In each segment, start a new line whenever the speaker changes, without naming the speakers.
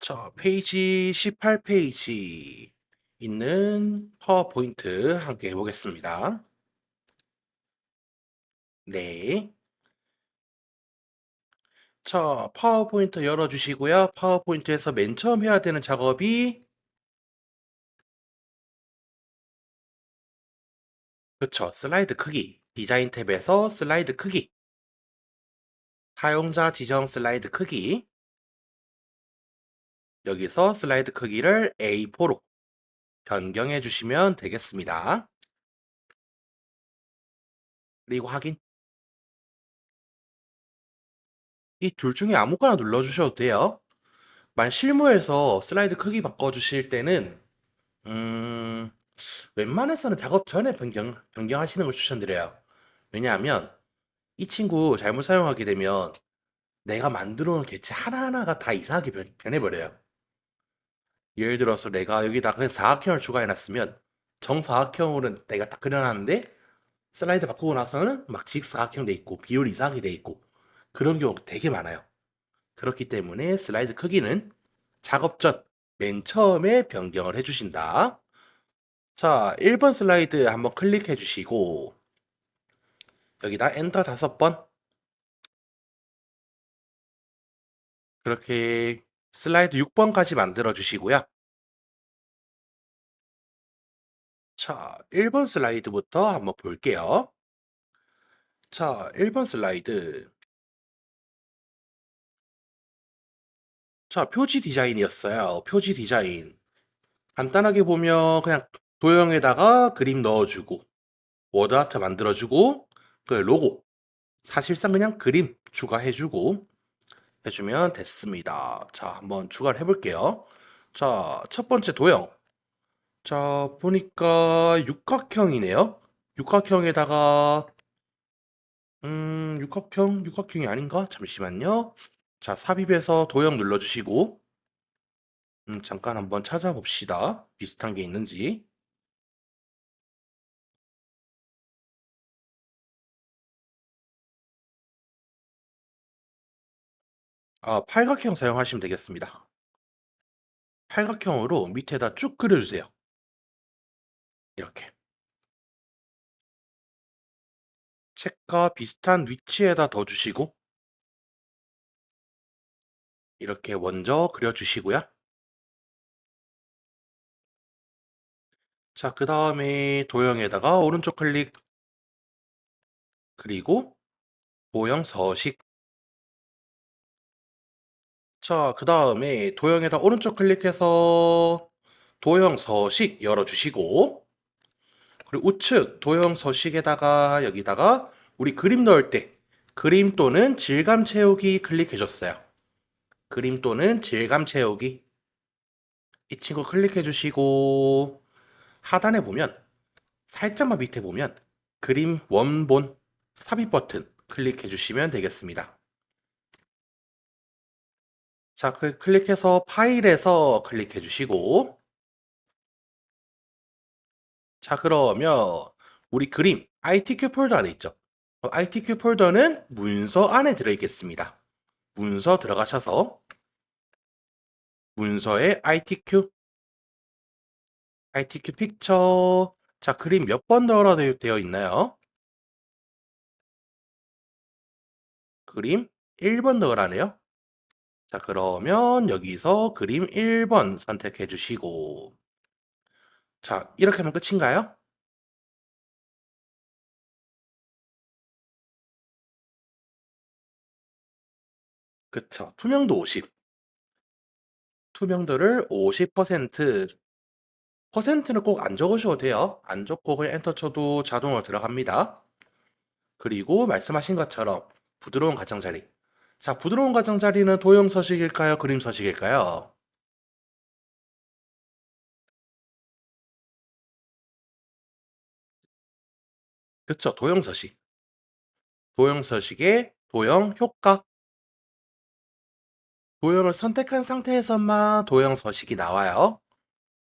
자, 페이지 18페이지 있는 파워포인트 함께 해보겠습니다. 네. 자, 파워포인트 열어주시고요. 파워포인트에서 맨 처음 해야 되는 작업이 그쵸, 슬라이드 크기. 디자인 탭에서 슬라이드 크기. 사용자 지정 슬라이드 크기. 여기서 슬라이드 크기를 A4로 변경해 주시면 되겠습니다. 그리고 확인. 이 둘 중에 아무거나 눌러주셔도 돼요. 만 실무에서 슬라이드 크기 바꿔주실 때는 음, 웬만해서는 작업 전에 변경, 변경하시는 걸 추천드려요. 왜냐하면 이 친구 잘못 사용하게 되면 내가 만들어 놓은 개체 하나하나가 다 이상하게 변, 변해버려요. 예를 들어서 내가 여기다 그냥 사각형을 추가해놨으면 정사각형으로는 내가 딱 그려놨는데 슬라이드 바꾸고 나서는 막 직사각형 돼 있고 비율이 이상하게 돼 있고 그런 경우가 되게 많아요. 그렇기 때문에 슬라이드 크기는 작업 전 맨 처음에 변경을 해주신다. 자, 1번 슬라이드 한번 클릭해 주시고 여기다 엔터 다섯 번 그렇게 슬라이드 6번까지 만들어 주시고요. 자, 1번 슬라이드부터 한번 볼게요. 자, 1번 슬라이드. 자, 표지 디자인이었어요. 표지 디자인. 간단하게 보면 그냥 도형에다가 그림 넣어주고, 워드 아트 만들어주고, 그 로고. 사실상 그냥 그림 추가해주고, 해주면 됐습니다. 자, 한번 추가를 해볼게요. 자, 첫 번째 도형. 자, 보니까 육각형이네요. 육각형에다가 음, 육각형, 육각형이 아닌가? 잠시만요. 자, 삽입해서 도형 눌러주시고, 음, 잠깐 한번 찾아봅시다. 비슷한 게 있는지. 아, 팔각형 사용하시면 되겠습니다. 팔각형으로 밑에다 쭉 그려주세요. 이렇게. 책과 비슷한 위치에다 둬 주시고, 이렇게 먼저 그려 주시고요. 자, 그 다음에 도형에다가 오른쪽 클릭, 그리고 도형 서식. 자, 그 다음에 도형에다 오른쪽 클릭해서 도형 서식 열어주시고, 그리고 우측 도형 서식에다가 여기다가 우리 그림 넣을 때 그림 또는 질감 채우기 클릭해 줬어요. 그림 또는 질감 채우기. 이 친구 클릭해 주시고 하단에 보면 살짝만 밑에 보면 그림 원본 삽입 버튼 클릭해 주시면 되겠습니다. 자, 그 클릭해서 파일에서 클릭해 주시고 자, 그러면 우리 그림 ITQ 폴더 안에 있죠. ITQ 폴더는 문서 안에 들어있겠습니다. 문서 들어가셔서 문서에 ITQ ITQ 픽처 자, 그림 몇번 넣어라 되어 있나요? 그림 1번 넣으라네요. 자, 그러면 여기서 그림 1번 선택해 주시고 자, 이렇게 하면 끝인가요? 그쵸. 투명도 50. 투명도를 50%. 퍼센트는 꼭 안 적으셔도 돼요. 안 적고 그냥 엔터 쳐도 자동으로 들어갑니다. 그리고 말씀하신 것처럼 부드러운 가장자리. 자, 부드러운 가장자리는 도형 서식일까요? 그림 서식일까요? 그쵸. 도형 서식. 도형 서식의 도형 효과. 도형을 선택한 상태에서만 도형 서식이 나와요.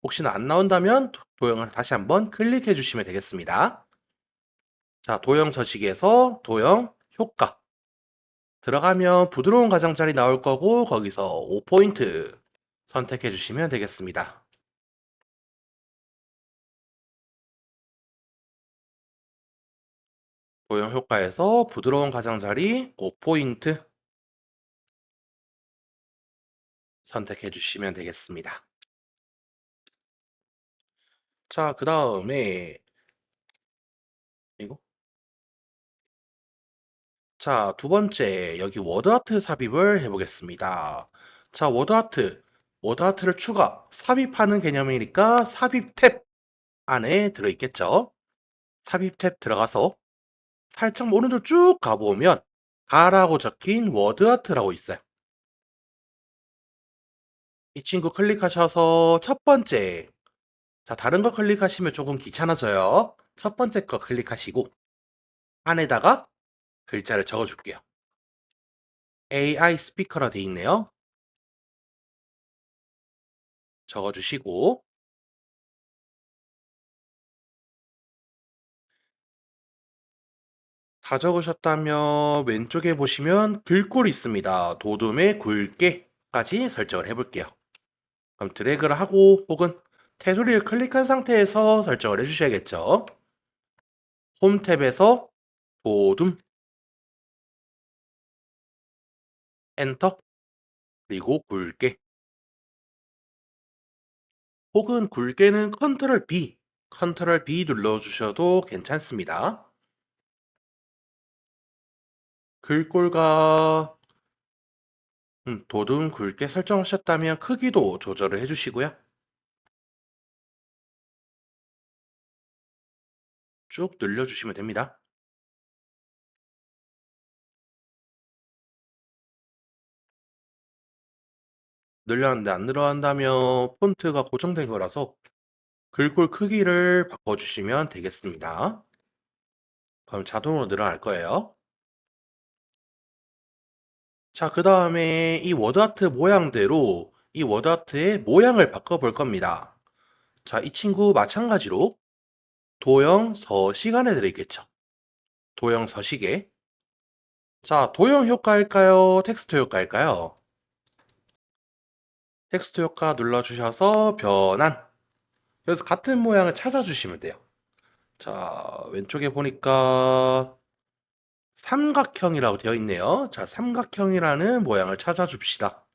혹시나 안 나온다면 도- 도형을 다시 한번 클릭해 주시면 되겠습니다. 자, 도형 서식에서 도형 효과. 들어가면 부드러운 가장자리 나올 거고 거기서 5포인트 선택해 주시면 되겠습니다. 도형 효과에서 부드러운 가장자리 5포인트 선택해 주시면 되겠습니다. 자, 그 다음에 자, 두 번째 여기 워드아트 삽입을 해보겠습니다. 자, 워드아트 워드아트를 추가 삽입하는 개념이니까 삽입 탭 안에 들어있겠죠. 삽입 탭 들어가서 살짝 오른쪽 쭉 가보면 가라고 적힌 워드아트라고 있어요. 이 친구 클릭하셔서 첫 번째 자 다른 거 클릭하시면 조금 귀찮아져요. 첫 번째 거 클릭하시고 안에다가 글자를 적어줄게요. AI 스피커라 돼 있네요. 적어주시고 다 적으셨다면 왼쪽에 보시면 글꼴이 있습니다. 도둠의 굵게까지 설정을 해볼게요. 그럼 드래그를 하고 혹은 테두리를 클릭한 상태에서 설정을 해주셔야겠죠. 홈 탭에서 도둠 엔터 그리고 굵게 혹은 굵게는 컨트롤 B 컨트롤 B 눌러주셔도 괜찮습니다. 글꼴과 음, 도둠 굵게 설정하셨다면 크기도 조절을 해주시고요. 쭉 늘려주시면 됩니다. 늘렸는데 안 늘어난다면 폰트가 고정된 거라서 글꼴 크기를 바꿔주시면 되겠습니다. 그럼 자동으로 늘어날 거예요. 자, 그 다음에 이 워드아트 모양대로 이 워드아트의 모양을 바꿔볼 겁니다. 자, 이 친구 마찬가지로 도형 서식 안에 들어있겠죠. 도형 서식에 자, 도형 효과일까요? 텍스트 효과일까요? 텍스트 효과 눌러주셔서 변환 그래서 같은 모양을 찾아주시면 돼요. 자, 왼쪽에 보니까 삼각형이라고 되어 있네요. 자, 삼각형이라는 모양을 찾아줍시다.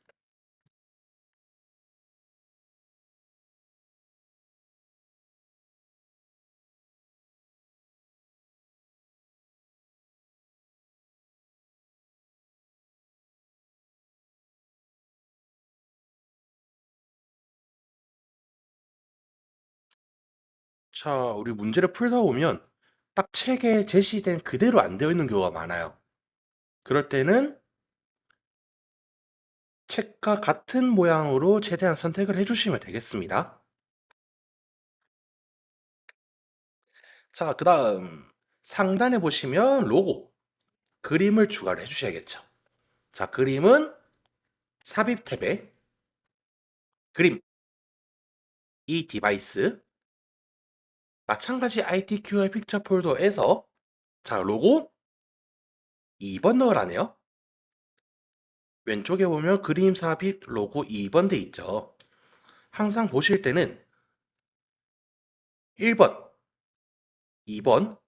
자, 우리 문제를 풀다 보면 딱 책에 제시된 그대로 안 되어 있는 경우가 많아요. 그럴 때는 책과 같은 모양으로 최대한 선택을 해주시면 되겠습니다. 자, 그 다음 상단에 보시면 로고, 그림을 추가를 해주셔야겠죠. 자, 그림은 삽입 탭에 그림, 이 디바이스, 마찬가지 ITQ의 픽처 폴더에서 자, 로고 2번 넣으라네요. 왼쪽에 보면 그림 삽입 로고 2번 돼 있죠. 항상 보실 때는 1번, 2번,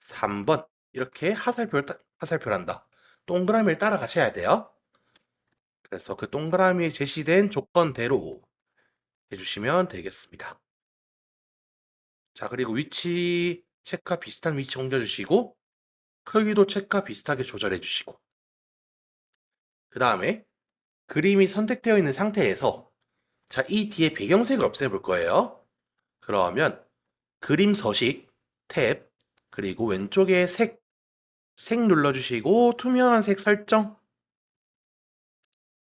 3번 이렇게 하살표, 하살표란다. 동그라미를 따라가셔야 돼요. 그래서 그 동그라미에 제시된 조건대로 해주시면 되겠습니다. 자, 그리고 위치 책과 비슷한 위치 옮겨 주시고 크기도 책과 비슷하게 조절해 주시고 그 다음에 그림이 선택되어 있는 상태에서 자, 이 뒤에 배경색을 없애볼 거예요. 그러면 그림 서식 탭 그리고 왼쪽에 색, 색 눌러주시고 투명한 색 설정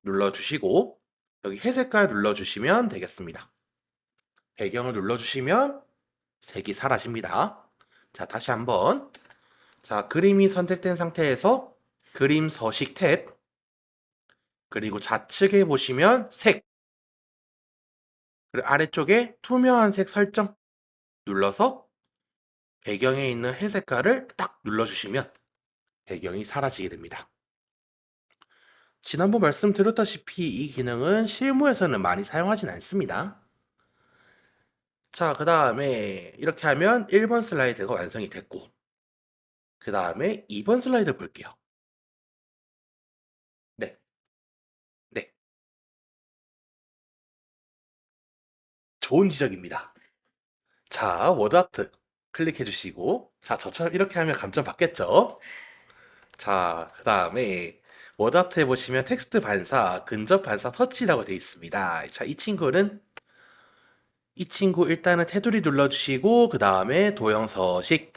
눌러주시고 여기 회색깔 눌러주시면 되겠습니다. 배경을 눌러주시면 색이 사라집니다. 자, 다시 한번 자, 그림이 선택된 상태에서 그림 서식 탭 그리고 좌측에 보시면 색 그리고 아래쪽에 투명한 색 설정 눌러서 배경에 있는 회색깔을 딱 눌러주시면 배경이 사라지게 됩니다. 지난번 말씀드렸다시피 이 기능은 실무에서는 많이 사용하진 않습니다. 자, 그 다음에 이렇게 하면 1번 슬라이드가 완성이 됐고, 그 다음에 2번 슬라이드 볼게요. 네, 네. 좋은 지적입니다. 자, 워드아트 클릭해 주시고, 자, 저처럼 이렇게 하면 감점 받겠죠? 자, 그 다음에 워드아트 해보시면 텍스트 반사, 근접 반사 터치라고 되어 있습니다. 자, 이 친구는 이 친구 일단은 테두리 눌러주시고 그 다음에 도형 서식.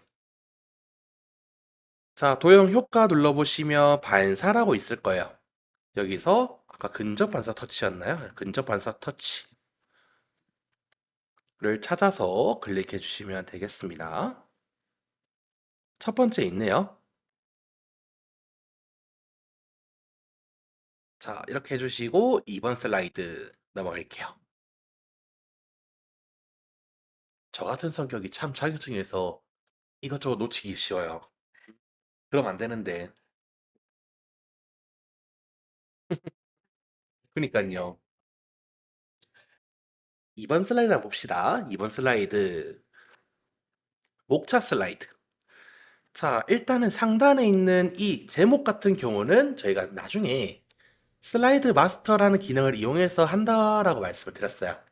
자 도형 효과 눌러보시면 반사라고 있을 거예요. 여기서 아까 근접 반사 터치였나요? 근접 반사 터치를 찾아서 클릭해 주시면 되겠습니다. 첫 번째 있네요. 자 이렇게 해주시고 2번 슬라이드 넘어갈게요 저 같은 성격이 참 자격증에서 이것저것 놓치기 쉬워요. 그러면 안 되는데. 그니까요. 2번 슬라이드 봅시다. 2번 슬라이드. 목차 슬라이드. 자, 일단은 상단에 있는 이 제목 같은 경우는 저희가 나중에 슬라이드 마스터라는 기능을 이용해서 한다라고 말씀을 드렸어요.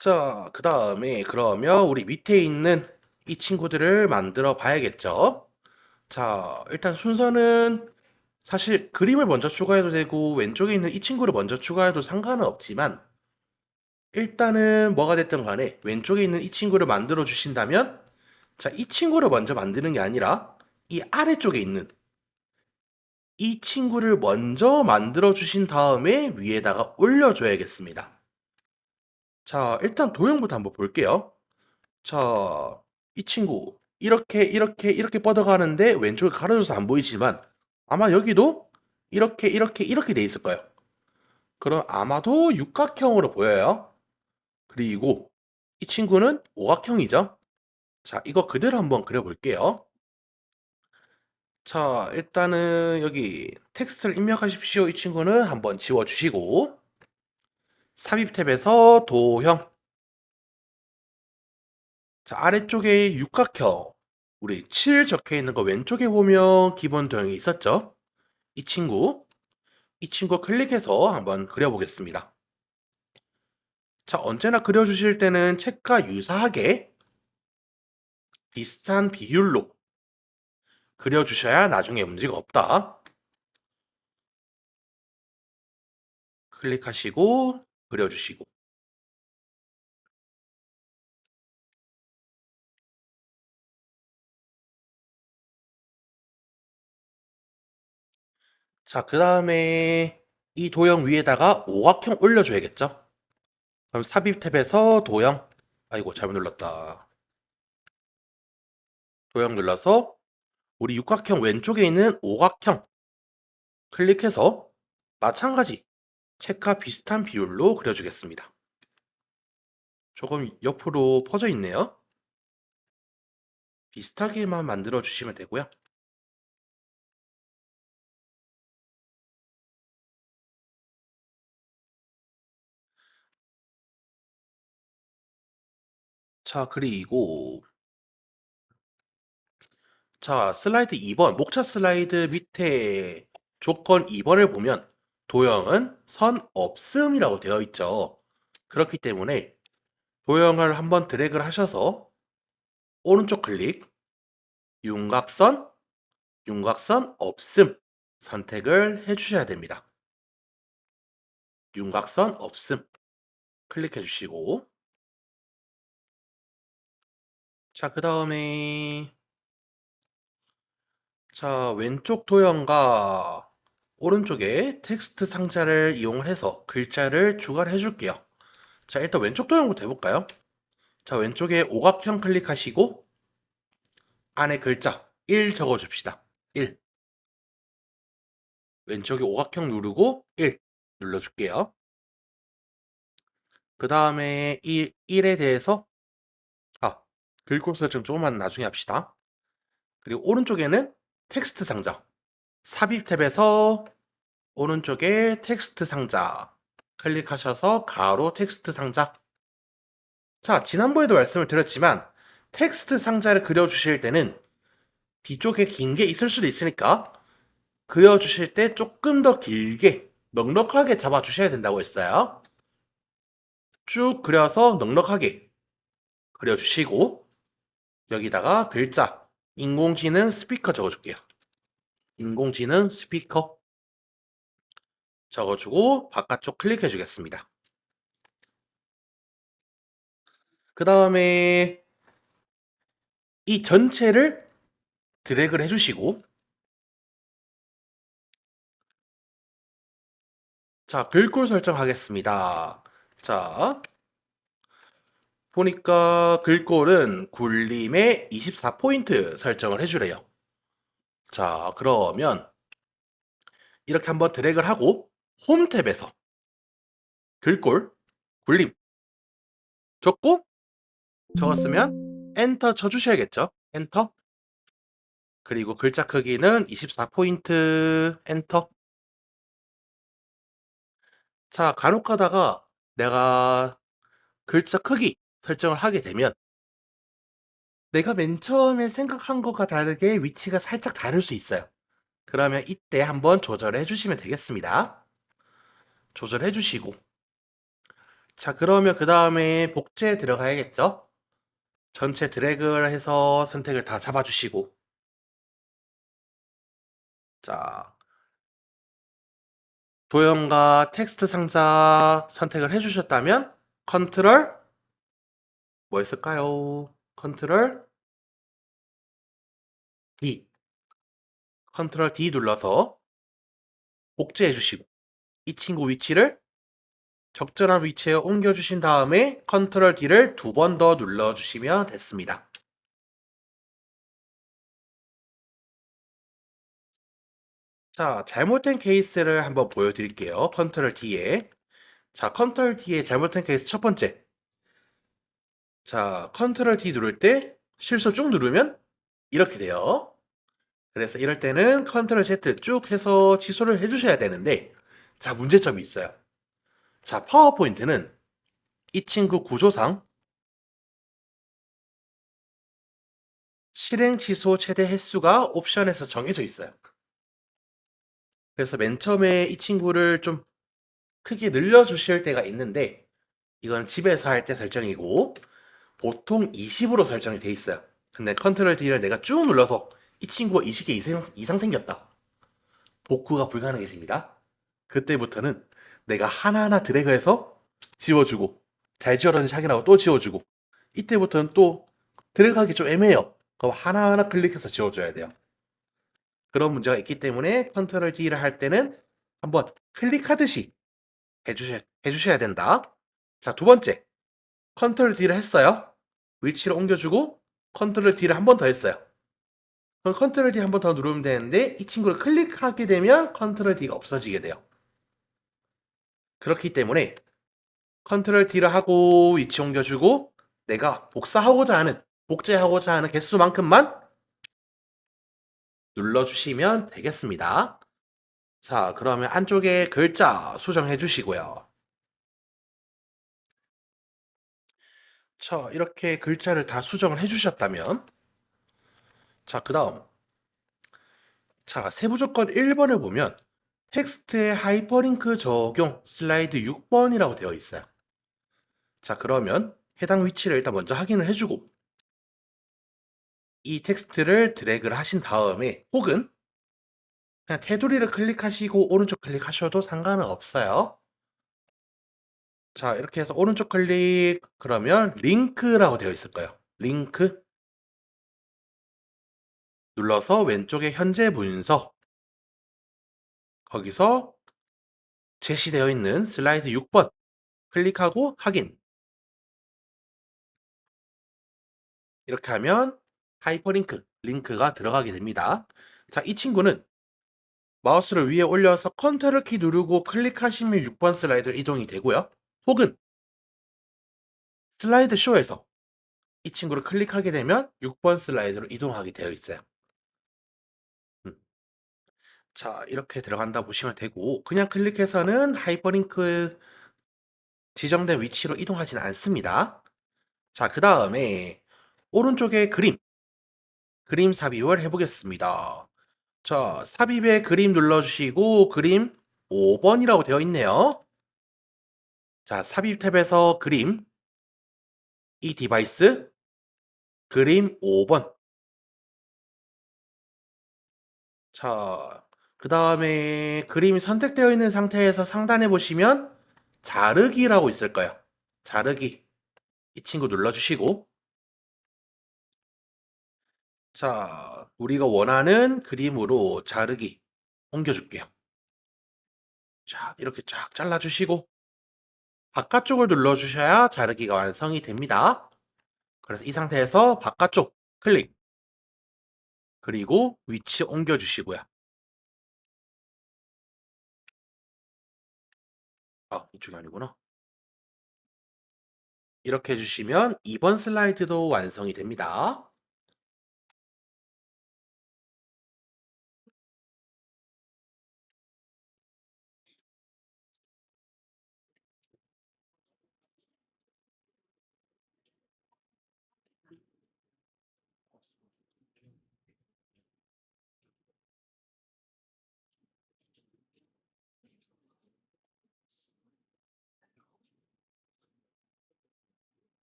자, 그 다음에 그러면 우리 밑에 있는 이 친구들을 만들어 봐야겠죠? 자, 일단 순서는 사실 그림을 먼저 추가해도 되고 왼쪽에 있는 이 친구를 먼저 추가해도 상관은 없지만 일단은 뭐가 됐든 간에 왼쪽에 있는 이 친구를 만들어 주신다면 자, 이 친구를 먼저 만드는 게 아니라 이 아래쪽에 있는 이 친구를 먼저 만들어 주신 다음에 위에다가 올려줘야겠습니다. 자, 일단 도형부터 한번 볼게요. 자, 이 친구 이렇게 이렇게 이렇게 뻗어가는데 왼쪽에 가려져서 안 보이지만 아마 여기도 이렇게 이렇게 이렇게 돼 있을 거예요. 그럼 아마도 육각형으로 보여요. 그리고 이 친구는 오각형이죠. 자, 이거 그대로 한번 그려볼게요. 자, 일단은 여기 텍스트를 입력하십시오. 이 친구는 한번 지워주시고 삽입 탭에서 도형 자, 아래쪽에 육각형 우리 7 적혀 있는 거 왼쪽에 보면 기본 도형이 있었죠? 이 친구 이 친구 클릭해서 한번 그려보겠습니다. 자, 언제나 그려주실 때는 책과 유사하게 비슷한 비율로 그려주셔야 나중에 문제가 없다. 클릭하시고 그려주시고 자, 그 다음에 이 도형 위에다가 오각형 올려줘야겠죠? 그럼 삽입 탭에서 도형 아이고 잘못 눌렀다. 도형 눌러서 우리 육각형 왼쪽에 있는 오각형 클릭해서 마찬가지 책과 비슷한 비율로 그려주겠습니다. 조금 옆으로 퍼져 있네요. 비슷하게만 만들어 주시면 되고요. 자, 그리고 자, 슬라이드 2번, 목차 슬라이드 밑에 조건 2번을 보면 도형은 선 없음이라고 되어 있죠. 그렇기 때문에 도형을 한번 드래그를 하셔서 오른쪽 클릭, 윤곽선, 윤곽선 없음 선택을 해주셔야 됩니다. 윤곽선 없음 클릭해 주시고 자, 그 다음에 자, 왼쪽 도형과 오른쪽에 텍스트 상자를 이용을 해서 글자를 추가를 해줄게요. 자, 일단 왼쪽 도형부터 해볼까요? 자, 왼쪽에 오각형 클릭하시고 안에 글자 1 적어줍시다. 1. 왼쪽에 오각형 누르고 1 눌러줄게요. 그 다음에 이 1에 대해서 아, 글꼴 설정 조금만 나중에 합시다. 그리고 오른쪽에는 텍스트 상자 삽입 탭에서 오른쪽에 텍스트 상자 클릭하셔서 가로 텍스트 상자. 자, 지난번에도 말씀을 드렸지만 텍스트 상자를 그려주실 때는 뒤쪽에 긴 게 있을 수도 있으니까 그려주실 때 조금 더 길게 넉넉하게 잡아주셔야 된다고 했어요. 쭉 그려서 넉넉하게 그려주시고 여기다가 글자 인공지능 스피커 적어줄게요. 인공지능 스피커 적어주고 바깥쪽 클릭해 주겠습니다. 그 다음에 이 전체를 드래그를 해주시고 자 글꼴 설정하겠습니다. 자 보니까 글꼴은 굴림에 24포인트 설정을 해주래요. 자 그러면 이렇게 한번 드래그를 하고 홈 탭에서 글꼴 굴림 적고 적었으면 엔터 쳐주셔야겠죠. 엔터 그리고 글자 크기는 24포인트 엔터 자 간혹 가다가 내가 글자 크기 설정을 하게 되면 내가 맨 처음에 생각한 것과 다르게 위치가 살짝 다를 수 있어요. 그러면 이때 한번 조절해 주시면 되겠습니다. 조절해 주시고 자 그러면 그 다음에 복제에 들어가야겠죠? 전체 드래그를 해서 선택을 다 잡아주시고 자 도형과 텍스트 상자 선택을 해주셨다면 컨트롤 뭐였을까요? 컨트롤 D 컨트롤 D 눌러서 복제해 주시고 이 친구 위치를 적절한 위치에 옮겨 주신 다음에 컨트롤 D를 두 번 더 눌러 주시면 됐습니다. 자, 잘못된 케이스를 한번 보여드릴게요. 컨트롤 D에. 자, 컨트롤 D에 잘못된 케이스 첫 번째. 자, 컨트롤 D 누를 때 실수 쭉 누르면 이렇게 돼요. 그래서 이럴 때는 컨트롤 Z 쭉 해서 취소를 해주셔야 되는데, 자, 문제점이 있어요. 자, 파워포인트는 이 친구 구조상 실행 취소 최대 횟수가 옵션에서 정해져 있어요. 그래서 맨 처음에 이 친구를 좀 크게 늘려주실 때가 있는데, 이건 집에서 할 때 설정이고, 보통 20으로 설정이 돼 있어요. 근데 컨트롤 D를 내가 쭉 눌러서 이 친구가 20개 이상, 이상 생겼다. 복구가 불가능해집니다. 그때부터는 내가 하나하나 드래그해서 지워주고 잘 지워졌는지 확인하고 또 지워주고 이때부터는 또 드래그하기 좀 애매해요. 그럼 하나하나 클릭해서 지워줘야 돼요. 그런 문제가 있기 때문에 컨트롤 D를 할 때는 한번 클릭하듯이 해주셔야, 해주셔야 된다. 자, 두 번째. 컨트롤 D를 했어요. 위치를 옮겨주고 컨트롤 D를 한 번 더 했어요. 그럼 컨트롤 D 한 번 더 누르면 되는데 이 친구를 클릭하게 되면 컨트롤 D가 없어지게 돼요. 그렇기 때문에 컨트롤 D를 하고 위치 옮겨주고 내가 복사하고자 하는 복제하고자 하는 개수만큼만 눌러주시면 되겠습니다. 자, 그러면 안쪽에 글자 수정해 주시고요. 자, 이렇게 글자를 다 수정을 해 주셨다면 자, 그 다음 자, 세부 조건 1번을 보면 텍스트에 하이퍼링크 적용 슬라이드 6번이라고 되어 있어요. 자, 그러면 해당 위치를 일단 먼저 확인을 해 주고 이 텍스트를 드래그를 하신 다음에 혹은 그냥 테두리를 클릭하시고 오른쪽 클릭하셔도 상관은 없어요. 자, 이렇게 해서 오른쪽 클릭 그러면 링크라고 되어 있을 거예요. 링크 눌러서 왼쪽에 현재 문서 거기서 제시되어 있는 슬라이드 6번 클릭하고 확인 이렇게 하면 하이퍼링크 링크가 들어가게 됩니다. 자, 이 친구는 마우스를 위에 올려서 컨트롤 키 누르고 클릭하시면 6번 슬라이드로 이동이 되고요. 혹은 슬라이드 쇼에서 이 친구를 클릭하게 되면 6번 슬라이드로 이동하게 되어 있어요. 음. 자, 이렇게 들어간다 보시면 되고, 그냥 클릭해서는 하이퍼링크 지정된 위치로 이동하지는 않습니다. 자, 그 다음에 오른쪽에 그림, 그림 삽입을 해보겠습니다. 자, 삽입에 그림 눌러주시고, 그림 5번이라고 되어 있네요. 자, 삽입 탭에서 그림, 이 디바이스, 그림 5번. 자, 그 다음에 그림이 선택되어 있는 상태에서 상단에 보시면 자르기라고 있을 거예요. 자르기. 이 친구 눌러주시고. 자, 우리가 원하는 그림으로 자르기 옮겨줄게요. 자, 이렇게 쫙 잘라주시고. 바깥쪽을 눌러주셔야 자르기가 완성이 됩니다. 그래서 이 상태에서 바깥쪽 클릭. 그리고 위치 옮겨주시고요. 아, 이쪽이 아니구나. 이렇게 해주시면 2번 슬라이드도 완성이 됩니다.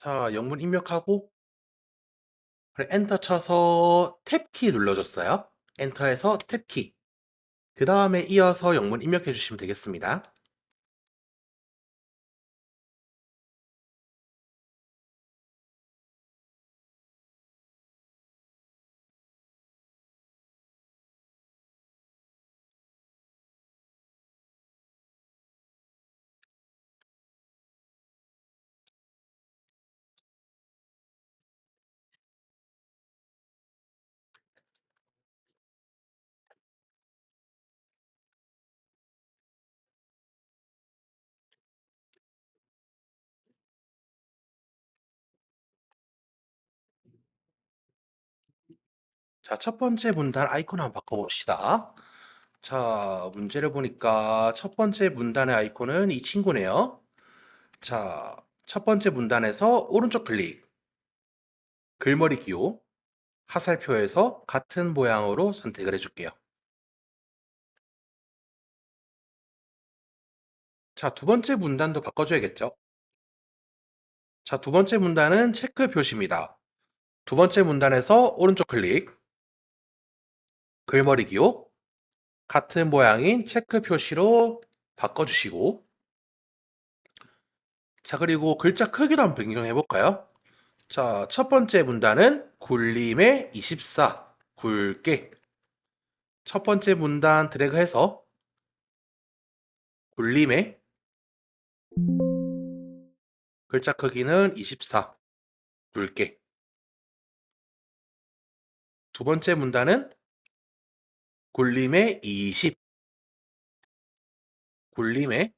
자, 영문 입력하고 그래, 엔터 쳐서 탭키 눌러줬어요. 엔터에서 탭키. 그 다음에 이어서 영문 입력해 주시면 되겠습니다. 자, 첫 번째 문단 아이콘 한번 바꿔봅시다. 자, 문제를 보니까 첫 번째 문단의 아이콘은 이 친구네요. 자, 첫 번째 문단에서 오른쪽 클릭, 글머리 기호, 화살표에서 같은 모양으로 선택을 해줄게요. 자, 두 번째 문단도 바꿔줘야겠죠? 자, 두 번째 문단은 체크 표시입니다. 두 번째 문단에서 오른쪽 클릭, 글머리 기호, 같은 모양인 체크 표시로 바꿔주시고, 자, 그리고 글자 크기도 한번 변경해 볼까요? 자, 첫 번째 문단은 굴림의 24, 굵게. 첫 번째 문단 드래그해서 굴림의 글자 크기는 24, 굵게. 두 번째 문단은 굴림의 20, 굴림의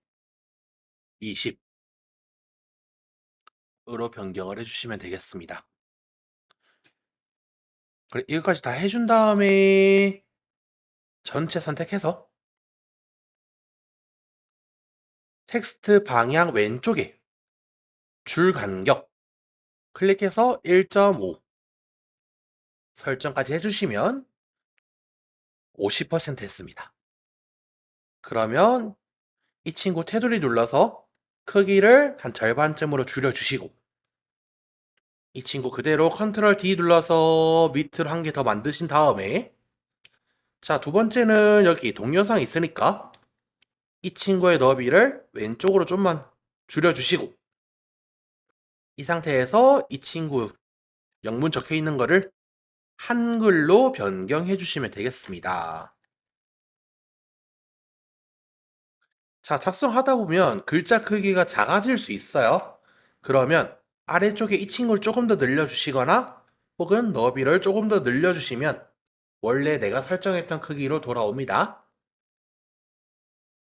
20. 으로 변경을 해주시면 되겠습니다. 그래, 이것까지 다 해준 다음에 전체 선택해서 텍스트 방향 왼쪽에 줄 간격 클릭해서 1.5 설정까지 해주시면 50% 했습니다. 그러면 이 친구 테두리 눌러서 크기를 한 절반쯤으로 줄여주시고 이 친구 그대로 컨트롤 D 눌러서 밑으로 한 개 더 만드신 다음에 자, 두 번째는 여기 동영상 있으니까 이 친구의 너비를 왼쪽으로 좀만 줄여주시고 이 상태에서 이 친구 영문 적혀 있는 거를 한글로 변경해 주시면 되겠습니다. 자, 작성하다 보면 글자 크기가 작아질 수 있어요. 그러면 아래쪽에 이 친구를 조금 더 늘려주시거나 혹은 너비를 조금 더 늘려주시면 원래 내가 설정했던 크기로 돌아옵니다.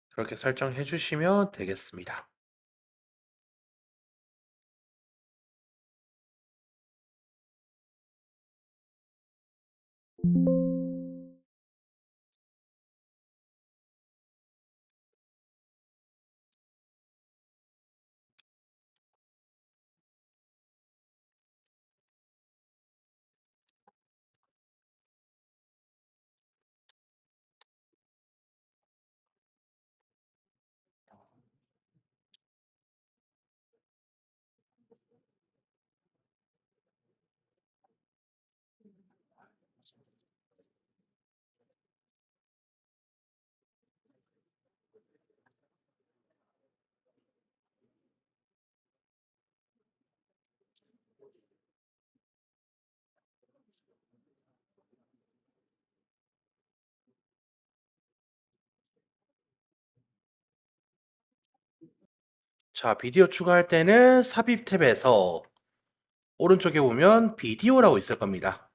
그렇게 설정해 주시면 되겠습니다. you 자, 비디오 추가할 때는 삽입 탭에서 오른쪽에 보면 비디오라고 있을 겁니다.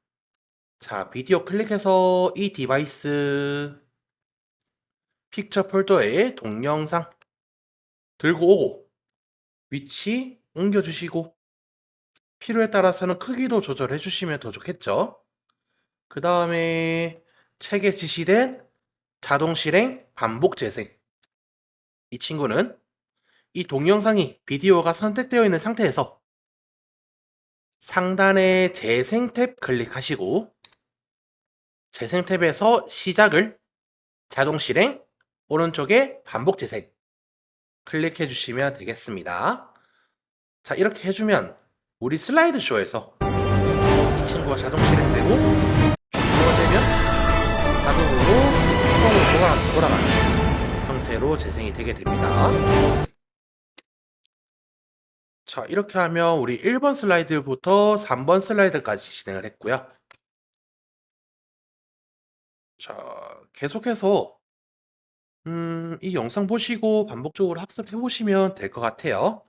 자, 비디오 클릭해서 이 디바이스 픽처 폴더에 동영상 들고 오고 위치 옮겨주시고 필요에 따라서는 크기도 조절해 주시면 더 좋겠죠. 그 다음에 책에 지시된 자동 실행 반복 재생 이 친구는 이 동영상이 비디오가 선택되어 있는 상태에서 상단에 재생 탭 클릭하시고 재생 탭에서 시작을 자동 실행 오른쪽에 반복 재생 클릭해 주시면 되겠습니다. 자, 이렇게 해주면 우리 슬라이드 쇼에서 이 친구가 자동 실행되고 종료가 되면 자동으로 처음으로 돌아, 돌아가는 형태로 재생이 되게 됩니다. 자, 이렇게 하면 우리 1번 슬라이드부터 3번 슬라이드까지 진행을 했고요. 자, 계속해서 음, 이 영상 보시고 반복적으로 학습해 보시면 될 것 같아요.